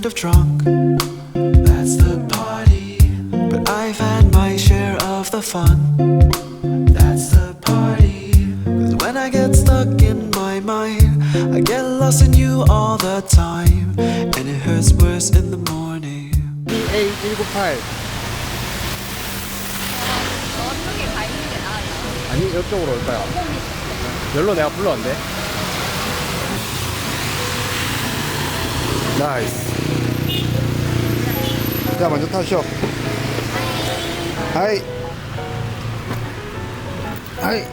kind of drunk. That's the party. But I've had my share of the fun. That's the party. Cause when I get stuck in my mind, I get lost in you all the time. And it hurts worse in the morning. EA198 저쪽에 가 있는 게 나아요. 아니 이쪽으로 올까요? 열로 내가 불렀는데 나이스 자 먼저 타시오 하이 하이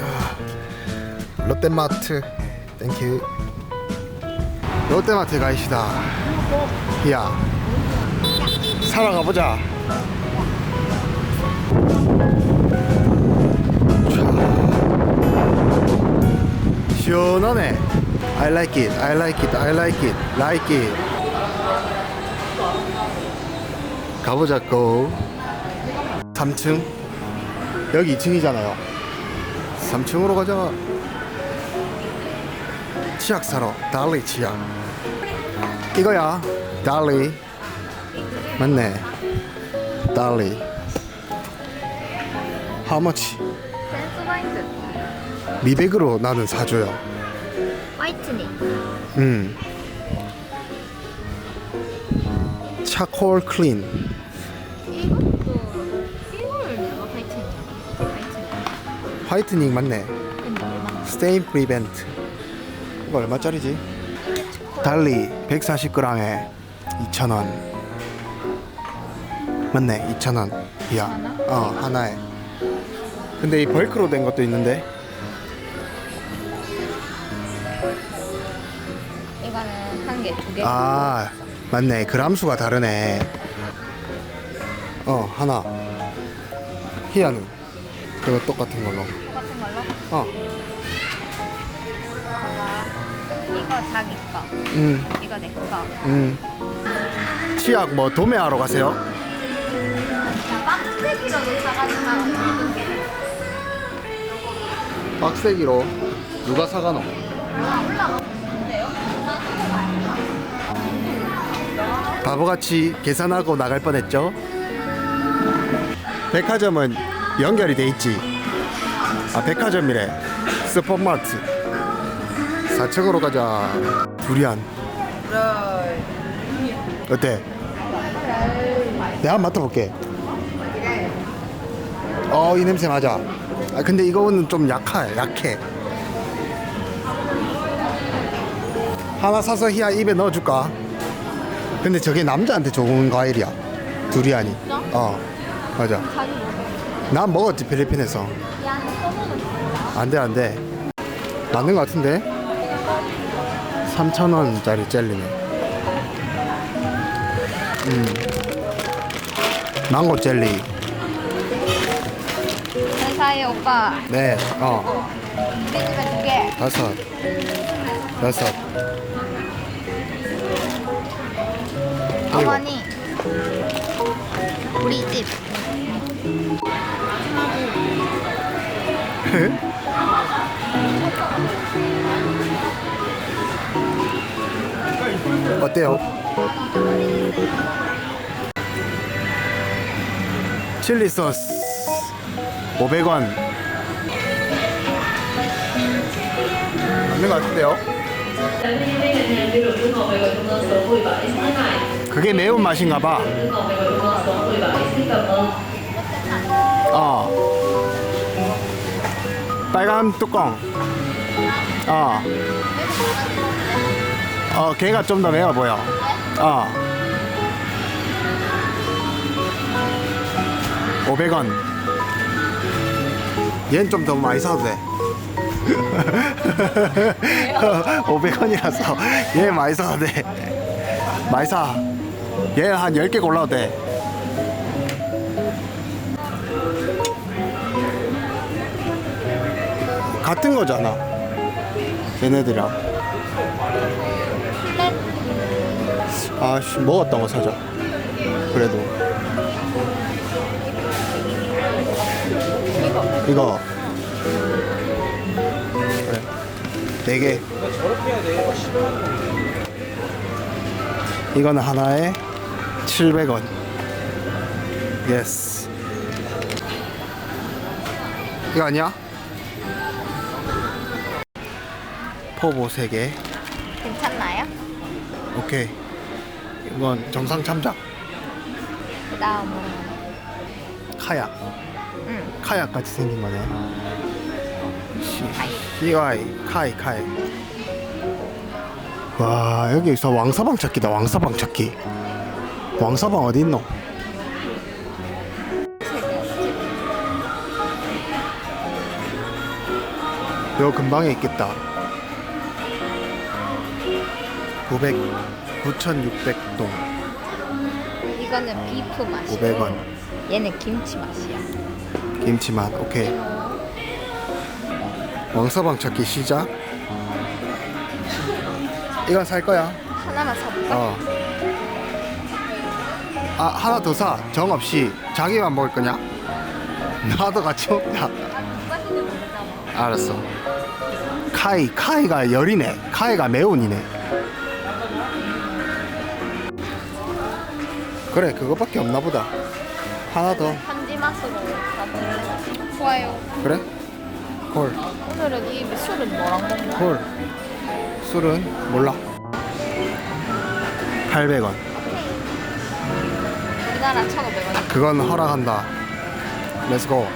아, 롯데마트 땡큐 롯데마트 가이시다 야 사러 가보자 시원하네. I like it. I like it. I like it. Like it. 가보자고. 3층. 여기 2층이잖아요. 3층으로 가자. 치약 사러. 달리 치약. 이거야. 달리. 맞네. 달리. How much? 미백으로 나는 사줘요. 화이트닝. 음. 차콜 클린. 이것도 이걸 내가 화이트닝. 화이트닝. 화이트닝 맞네. 스테인 프리벤트. 이거 얼마짜리지? 달리 140g에 2,000원. 맞네, 2,000원. 야. 하나? 어, 하나에. 근데 이 벌크로 된 것도 있는데. 이거는 한 개, 두 개. 아, 맞네. 그람수가 다르네. 어, 하나. 희야는 그거 똑같은 걸로. 똑같은 걸로. 어, 이거 자기 거. 음, 이거 내 거. 음. 치약 뭐 도매하러 가세요? 입은 게. 빡세기로 누가 사가노? 바보같이 계산하고 나갈 뻔했죠? 백화점은 연결이 돼 있지. 아 백화점이래. 스포마트. 4층으로 가자. 두리안. 어때? 내가 한번 맡아볼게. 어, 이 냄새 맞아. 아, 근데 이거는 좀 약해, 약해. 하나 사서 희야 입에 넣어줄까? 근데 저게 남자한테 좋은 과일이야. 두리안이. 어, 맞아. 난 먹었지, 필리핀에서. 안 돼, 안 돼. 맞는 것 같은데? 3,000원짜리 젤리네. 음. 망고 젤리. 회사에 오빠. 네, 어. 두 개. 다섯. 여섯. 어머니. 우리 집. 어때요? 칠리 소스 500원 맞는 것 같은데요? 그게 매운 맛인가 봐. 어. 빨간 뚜껑. 어. 어, 걔가 좀 더 매워 보여. 어. 500원. 얘는 좀더 많이 사도 돼. 500원이라서 얘 많이 사도 돼. 많이 사. 얘 한 10개 골라도 돼. 같은 거잖아. 얘네들이랑. 아씨 먹었던 거 사자. 그래도 이거 그래 네 개. 이거는 하나에 700원. 예스. 이거 아니야? 포보 3개. 괜찮나요? 오케이. 이건 정상 참작. 그 다음으로 카약. 응 카약 같이 생긴 거네. CY 카이 카이. 와 여기서 왕사방 찾기다 왕사방 찾기. 왕사방 어디 있노? 요 근방에 있겠다. 900 9,600동 이거는 비프 맛이고 500원. 얘는 김치 맛이야 김치 맛 오케이. 왕사방 찾기 시작. 이건 살 거야. 하나만 사볼까? 어. 아 하나 더 사. 정 없이 자기만 먹을 거냐? 나도 같이 먹자. 알았어. 카이 카이가 열이네. 카이가 매운이네. 그래 그거밖에 없나 보다. 하나 더. 현지 맛으로 사볼래? 좋아요 그래? 콜. 오늘은 이 술은 뭐랑 먹나? 콜. 술은 몰라. 800원. 우리나라 1,500원 그건 허락한다. 렛츠고.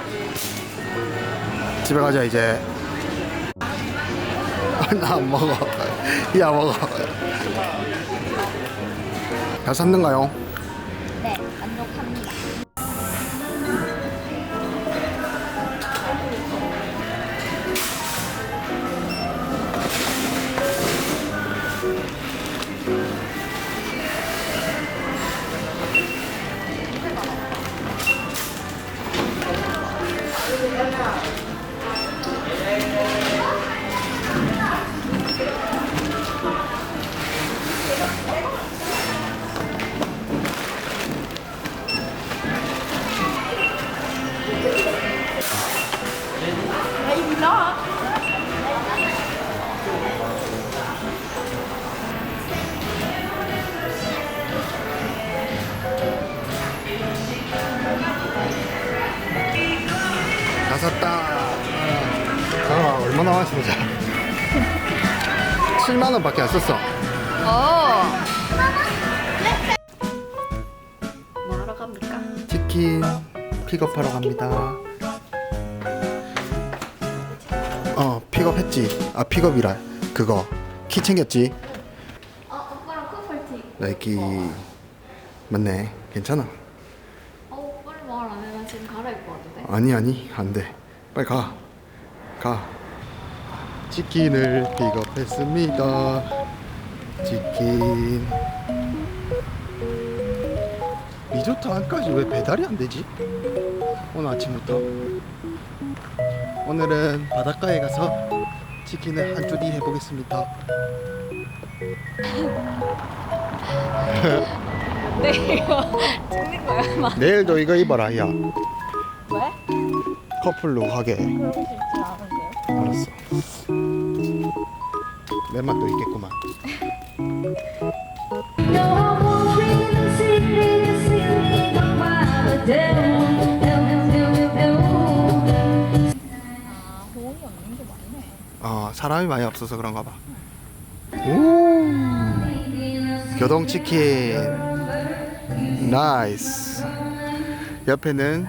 집에 가자 이제. 나 안 먹어. 야 먹어. 다 샀는가요? 네 만족합니다 다 얼마나 많지 보자. 7만 원 밖에 안 썼어. 어. 뭐 하러 갑니까? 치킨 픽업하러 갑니다. 어, 픽업했지. 아, 픽업이라. 그거. 키 챙겼지? 어, 오빠랑 커플티. 나이키. 맞네. 괜찮아. 어, 빨리 말안 해. 나 지금 갈아입고 와도 돼? 아니, 아니. 안 돼. 빨리 가. 가. 치킨을 픽업했습니다. 치킨. 리조트 안까지 왜 배달이 안 되지? 오늘 아침부터. 오늘은 바닷가에 가서 치킨을 한 줄이 해보겠습니다. 네, 이거 찍는 거야, 막. 내일도 이거 입어라, 야. 왜? 커플로 하게. 그러 내 맛도 있겠구만. 아. 어, 사람이 많이 없어서 그런가 봐. 오. 교동 치킨. 나이스. 옆에는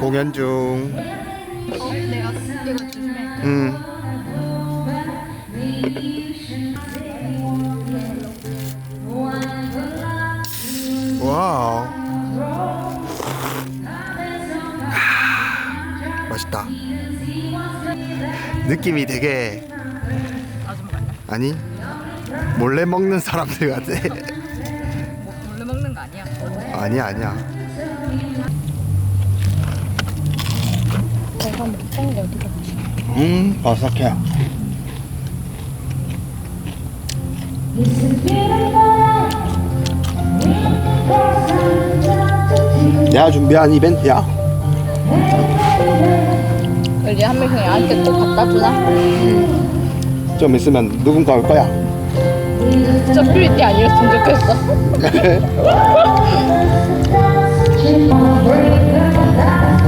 공연 중. 어, 내가 이거 조심해. 음. 와우. 하, 맛있다. 느낌이 되게 아니 몰래 먹는 사람들 같아. 몰래 먹는 거 아니야? 아니야 아니야. 음 바삭해. 내가 준비한 이벤트야. 여기 한 명이 나한테 또 갖다 주나? 좀 있으면 누군가 올 거야. 진짜 퓨리티 아니었으면 좋겠어.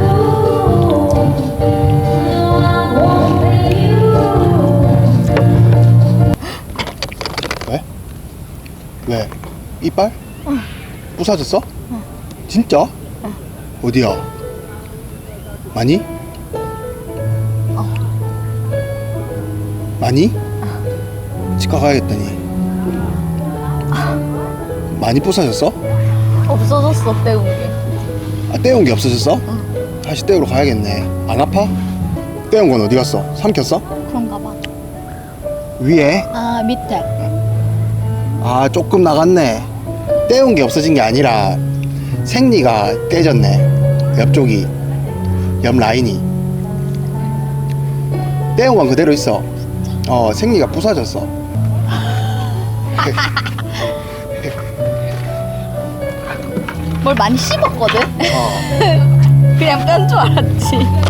이빨? 부사졌어? 진짜? 어디야? 많이? 많이? 치과 가야겠다니. 많이 부사졌어? 없어졌어 때운 게. 아, 떼운 게 없어졌어? 다시 떼우러 가야겠네. 안 아파? 떼운 건 어디 갔어? 삼켰어? 그런가 봐. 위에? 아 밑에. 아 조금 나갔네 떼운 게 없어진 게 아니라 생리가 떼졌네. 옆쪽이 옆 라인이. 떼운 건 그대로 있어. 어 생리가 부서졌어. 뭘 많이 씹었거든? 어. 그냥 뺀 줄 알았지.